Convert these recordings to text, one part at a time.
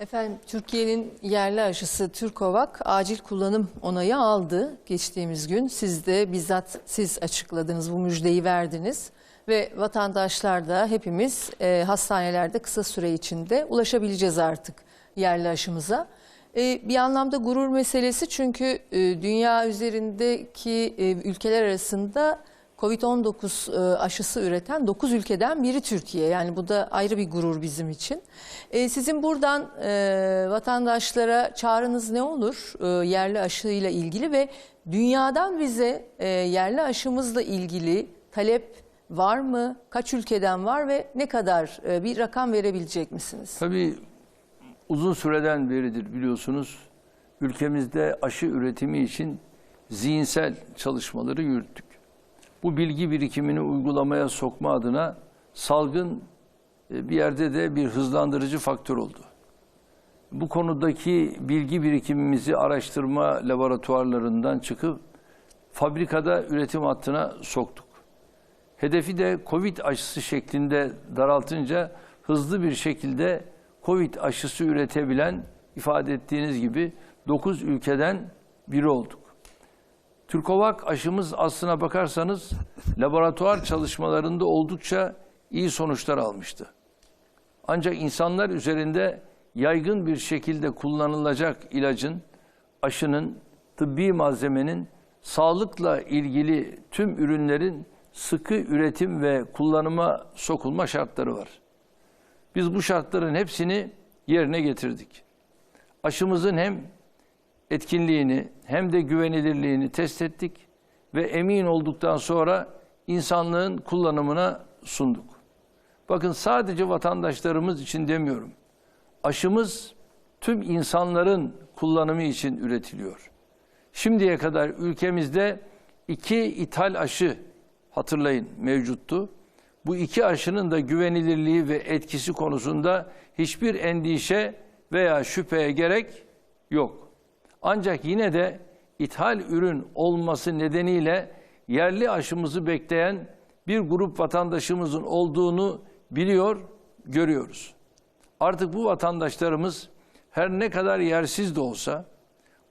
Efendim Türkiye'nin yerli aşısı Türkovak acil kullanım onayı aldı geçtiğimiz gün. Siz de bizzat siz açıkladınız bu müjdeyi verdiniz. Ve vatandaşlar da hepimiz e, hastanelerde kısa süre içinde ulaşabileceğiz artık yerli aşımıza. E, bir anlamda gurur meselesi çünkü e, dünya üzerindeki e, ülkeler arasında Covid-19 e, aşısı üreten 9 ülkeden biri Türkiye. Yani bu da ayrı bir gurur bizim için. E, Sizin buradan e, vatandaşlara çağrınız ne olur yerli aşıyla ilgili ve dünyadan bize yerli aşımızla ilgili talep var mı? Kaç ülkeden var ve ne kadar bir rakam verebilecek misiniz? Tabii uzun süreden beridir biliyorsunuz ülkemizde aşı üretimi için zihinsel çalışmaları yürüttük. Bu bilgi birikimini uygulamaya sokma adına salgın e, bir yerde de bir hızlandırıcı faktör oldu. Bu konudaki bilgi birikimimizi araştırma laboratuvarlarından çıkıp fabrikada üretim hattına soktuk. Hedefi de Covid aşısı şeklinde daraltınca hızlı bir şekilde Covid aşısı üretebilen ifade ettiğiniz gibi 9 ülkeden biri olduk. Türkovak aşımız aslına bakarsanız laboratuvar çalışmalarında oldukça iyi sonuçlar almıştı. Ancak insanlar üzerinde yaygın bir şekilde kullanılacak ilacın, aşının, tıbbi malzemenin, sağlıkla ilgili tüm ürünlerin sıkı üretim ve kullanıma sokulma şartları var. Biz bu şartların hepsini yerine getirdik. Aşımızın hem etkinliğini hem de güvenilirliğini test ettik ve emin olduktan sonra insanlığın kullanımına sunduk. Bakın sadece vatandaşlarımız için demiyorum. Aşımız tüm insanların kullanımı için üretiliyor. Şimdiye kadar ülkemizde iki ithal aşı hatırlayın mevcuttu. Bu iki aşının da güvenilirliği ve etkisi konusunda hiçbir endişe veya şüpheye gerek yok. Ancak yine de ithal ürün olması nedeniyle yerli aşımızı bekleyen bir grup vatandaşımızın olduğunu biliyor, görüyoruz. Artık bu vatandaşlarımız her ne kadar yersiz de olsa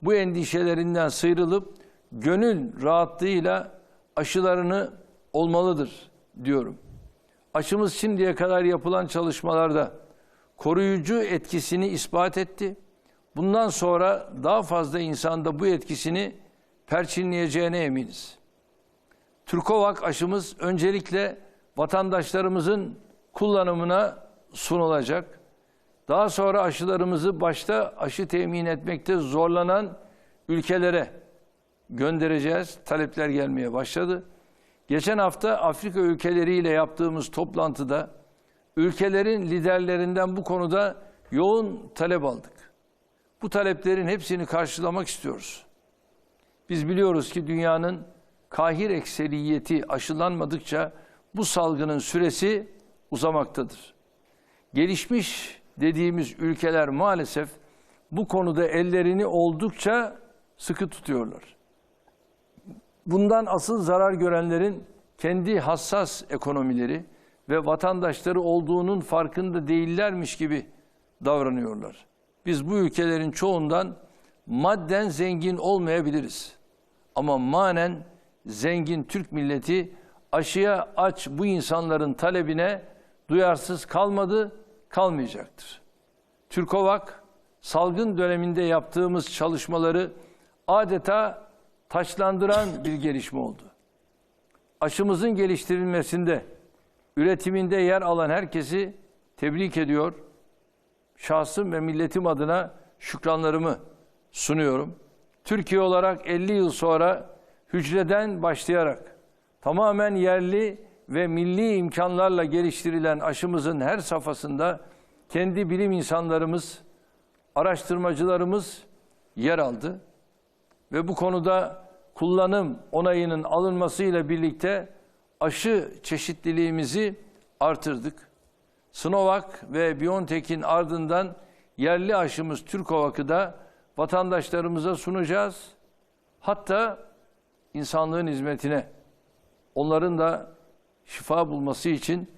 bu endişelerinden sıyrılıp gönül rahatlığıyla aşılarını olmalıdır diyorum. Aşımız şimdiye kadar yapılan çalışmalarda koruyucu etkisini ispat etti. Bundan sonra daha fazla insanda bu etkisini perçinleyeceğine eminiz. Türkovak aşımız öncelikle vatandaşlarımızın kullanımına sunulacak. Daha sonra aşılarımızı başta aşı temin etmekte zorlanan ülkelere göndereceğiz. Talepler gelmeye başladı. Geçen hafta Afrika ülkeleriyle yaptığımız toplantıda ülkelerin liderlerinden bu konuda yoğun talep aldık. Bu taleplerin hepsini karşılamak istiyoruz. Biz biliyoruz ki dünyanın kahir ekseriyeti aşılanmadıkça bu salgının süresi uzamaktadır. Gelişmiş dediğimiz ülkeler maalesef bu konuda ellerini oldukça sıkı tutuyorlar. Bundan asıl zarar görenlerin kendi hassas ekonomileri ve vatandaşları olduğunun farkında değillermiş gibi davranıyorlar. Biz bu ülkelerin çoğundan madden zengin olmayabiliriz. Ama manen zengin Türk milleti aşıya aç bu insanların talebine duyarsız kalmadı, kalmayacaktır. Türkovak salgın döneminde yaptığımız çalışmaları adeta taçlandıran bir gelişme oldu. Aşımızın geliştirilmesinde, üretiminde yer alan herkesi tebrik ediyor. Şahsım ve milletim adına şükranlarımı sunuyorum. Türkiye olarak 50 yıl sonra hücreden başlayarak tamamen yerli ve milli imkanlarla geliştirilen aşımızın her safhasında kendi bilim insanlarımız, araştırmacılarımız yer aldı ve bu konuda kullanım onayının alınmasıyla birlikte aşı çeşitliliğimizi artırdık. Sinovac ve BioNTech'in ardından yerli aşımız Türkovak'ı da vatandaşlarımıza sunacağız. Hatta insanlığın hizmetine, onların da şifa bulması için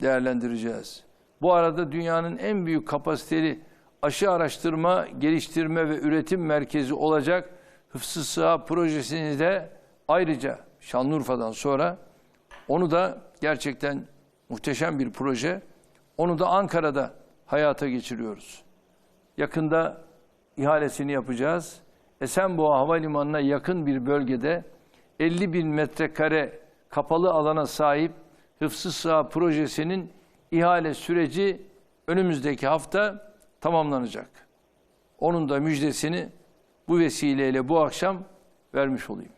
değerlendireceğiz. Bu arada dünyanın en büyük kapasiteli aşı araştırma, geliştirme ve üretim merkezi olacak Hıfzı Sıha projesini de ayrıca Şanlıurfa'dan sonra onu da gerçekten muhteşem bir proje. Onu da Ankara'da hayata geçiriyoruz. Yakında ihalesini yapacağız. Esenboğa Havalimanı'na yakın bir bölgede 50 bin metrekare kapalı alana sahip Hıfzı Sıha projesinin ihale süreci önümüzdeki hafta tamamlanacak. Onun da müjdesini bu vesileyle bu akşam vermiş olayım.